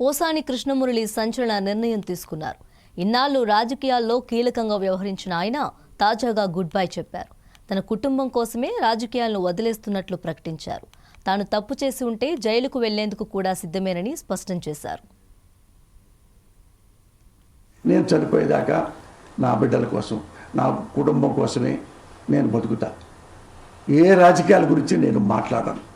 పోసాని కృష్ణమురళి సంచలన నిర్ణయం తీసుకున్నారు. ఇన్నాళ్ళు రాజకీయాల్లో కీలకంగా వ్యవహరించిన ఆయన తాజాగా గుడ్ బై చెప్పారు. తన కుటుంబం కోసమే రాజకీయాలను వదిలేస్తున్నట్లు ప్రకటించారు. తాను తప్పు చేసి ఉంటే జైలుకు వెళ్ళేందుకు కూడా సిద్ధమేనని స్పష్టం చేశారు. నేను చనిపోయేదాకా నా బిడ్డల కోసం నా కుటుంబం కోసమే నేను బతుకుతా. ఏ రాజకీయాల గురించి నేను మాట్లాడను.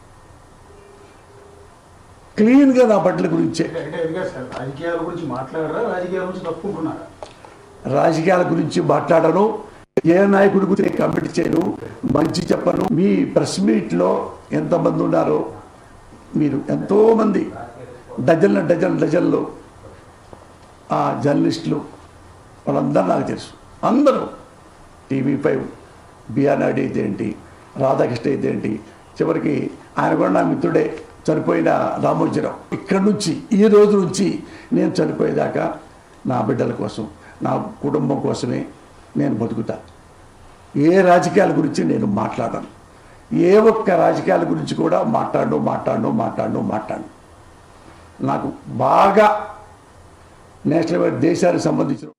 క్లీన్గా నా బిడ్డల గురించే. రాజకీయాల గురించి మాట్లాడను. ఏ నాయకుడి గురించి నేను కమిటీ చేయను. మంచి చెప్పను. మీ ప్రెస్ మీట్లో ఎంతమంది ఉన్నారో మీరు ఎంతోమంది డజన్ల డజన్ డజన్లు ఆ జర్నలిస్టులు వాళ్ళందరూ నాకు తెలుసు. అందరూ టీవీ ఫైవ్ బిఆర్ నాయుడు అయితే ఏంటి రాధాకృష్ణ అయితే ఏంటి చివరికి ఆయన కూడా నా మిత్రుడే. చనిపోయిన రామోజీరావు. ఇక్కడి నుంచి ఈ రోజు నుంచి నేను చనిపోయేదాకా నా బిడ్డల కోసం నా కుటుంబం కోసమే నేను బతుకుతా. ఏ రాజకీయాల గురించి నేను మాట్లాడను. ఏ ఒక్క రాజకీయాల గురించి కూడా మాట్లాడు మాట్లాడు మాట్లాడు మాట్లాడు నాకు బాగా నేషనల్ దేశానికి సంబంధించిన